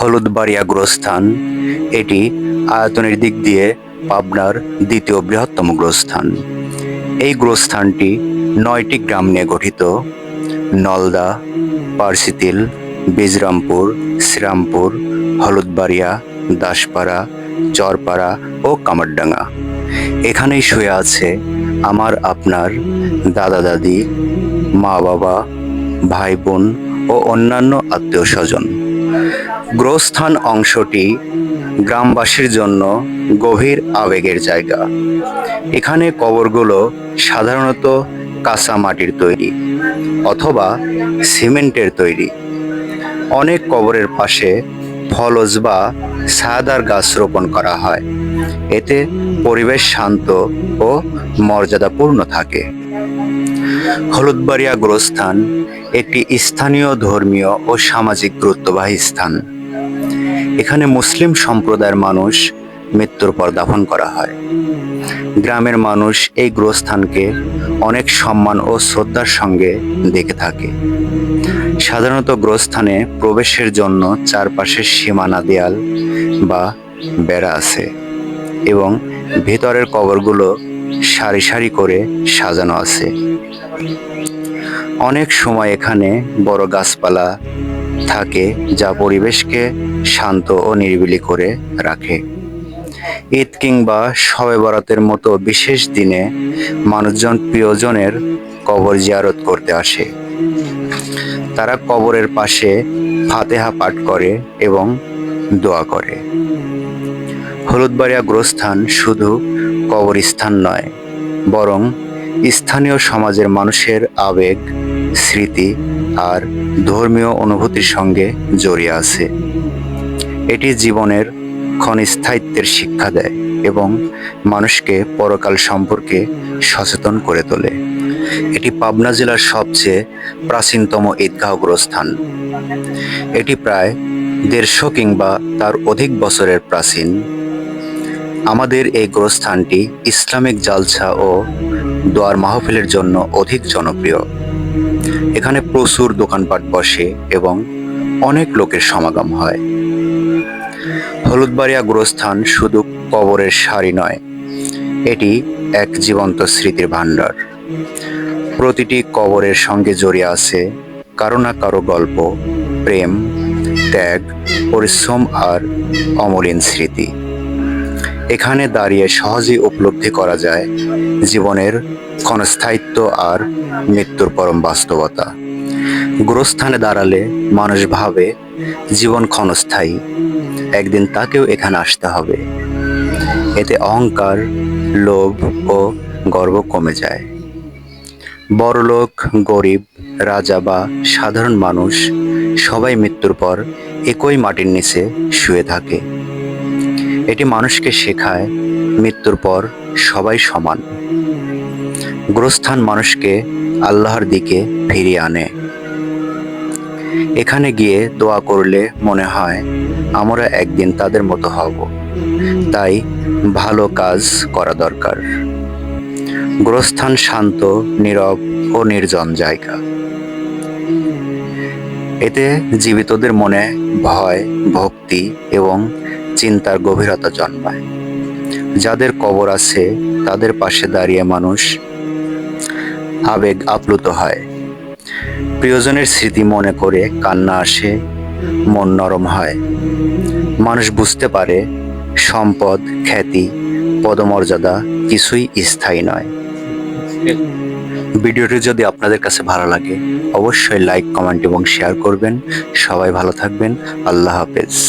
হলুদবাড়িয়া গ্রস্থান এটি আয়তনের দিক দিয়ে পাবনার দ্বিতীয় বৃহত্তম গ্রস্থান। এই গ্রস্থানটি নয়টি গ্রাম নিয়ে গঠিত। নলদা পার্সিতিল বিজরামপুর, শ্রীরামপুর, হলুদবাড়িয়া, দাসপাড়া, চরপাড়া ও কামারডাঙ্গা। এখানেই শুয়ে আছে আমার, আপনার দাদা দাদি মা বাবা ভাই বোন ও অন্যান্য আত্মীয় স্বজন গ্রস্থান অংশটি গ্রামবাসীর জন্য গভীর আবেগের জায়গা। এখানে কবরগুলো সাধারণত কাঁচা মাটির তৈরি অথবা সিমেন্টের তৈরি। অনেক কবরের পাশে ফলজ বা ছায়াদার গাছ রোপণ করা হয়। এতে পরিবেশ শান্ত ও মর্যাদাপূর্ণ থাকে। হলুদবাড়িয়া গোরস্থান একটি স্থানীয় ধর্মীয় ও সামাজিক গুরুত্ববাহী স্থান। এখানে মুসলিম সম্প্রদায়ের মানুষ মৃত্যুর পর দাফন করা হয়। গ্রামের মানুষ এই গ্রস্থানকে অনেক সম্মান ও শ্রদ্ধার সঙ্গে দেখে থাকে। সাধারণত গ্রস্থানে প্রবেশের জন্য চারপাশের সীমানা দেয়াল বা বেড়া আছে এবং ভেতরের কবরগুলো সারি সারি করে সাজানো আছে। অনেক সময় এখানে বড় গাছপালা থাকে যা পরিবেশকে শান্ত ও নিরিবিলি করে রাখে। ঈদ কিংবা শবে বরাতের মতো বিশেষ দিনে মানুষজন প্রিয়জনের কবর জিয়ারত করতে আসে। তারা কবরের পাশে ফাতেহা পাঠ করে এবং দোয়া করে। হলুদবাড়িয়া গ্রস্থান শুধু কবরস্থান নয়, বরং স্থানীয় সমাজের মানুষের আবেগ, স্মৃতি আর ধর্মীয় অনুভূতির সঙ্গে জড়িয়ে আছে। এটি জীবনের ক্ষণস্থায়িত্বের শিক্ষা দেয় এবং মানুষকে পরকাল সম্পর্কে সচেতন করে তোলে। এটি পাবনা জেলার সবচেয়ে প্রাচীনতম ঈদগাহ গ্রস্থান এটি প্রায় দেড়শো কিংবা তার অধিক বছরের প্রাচীন। আমাদের এই গ্রস্থানটি ইসলামিক জালসা ও দোয়ার মাহফিলের জন্য অধিক জনপ্রিয়। এখানে প্রচুর দোকানপাট বসে এবং অনেক লোকের সমাগম হয়। হলুদবাড়িয়া গোরস্থান শুধু কবরের সারি নয়, এটি এক জীবন্ত স্মৃতির ভাণ্ডার। প্রতিটি কবরের সঙ্গে জড়িয়ে আছে কারও না কারও গল্প, প্রেম, ত্যাগ, পরিশ্রম আর অমলিন স্মৃতি। এখানে দাঁড়িয়ে সহজেই উপলব্ধি করা যায় জীবনের ক্ষণস্থায়িত্ব আর মৃত্যুর পরম বাস্তবতা। গোরস্থানে দাঁড়ালে মানুষ ভাবে, জীবন ক্ষণস্থায়ী, একদিন তাকেও এখানে আসতে হবে। এতে অহংকার, লোভ ও গর্ব কমে যায়। বড়লোক, গরিব, রাজা বা সাধারণ মানুষ সবাই মৃত্যুর পর একই মাটির নিচে শুয়ে থাকে। এটি মানুষকে শেখায়, মৃত্যুর পর সবাই সমান। গ্রস্থান মানুষকে আল্লাহর দিকে ফিরিয়ে আনে। এখানে গিয়ে দোয়া করলে মনে হয়, আমরা একদিন তাদের মতো হব। তাই ভালো কাজ করা দরকার। গ্রস্থান শান্ত, নীরব ও নির্জন জায়গা। এতে জীবিতদের মনে ভয়, ভক্তি এবং চিন্তার গভীরতা জন্মায়। যাদের কবর আছে, তাদের পাশে দাঁড়িয়ে মানুষ আবেগ আপ্লুত হয়। প্রিয়জনের স্মৃতি মনে করে কান্না আসে, মন নরম হয়। মানুষ বুঝতে পারে, সম্পদ, খ্যাতি, পদমর্যাদা কিছুই স্থায়ী নয়। ভিডিওটি যদি আপনাদের কাছে ভালো লাগে, অবশ্যই লাইক, কমেন্ট এবং শেয়ার করবেন। সবাই ভালো থাকবেন। আল্লাহ হাফেজ।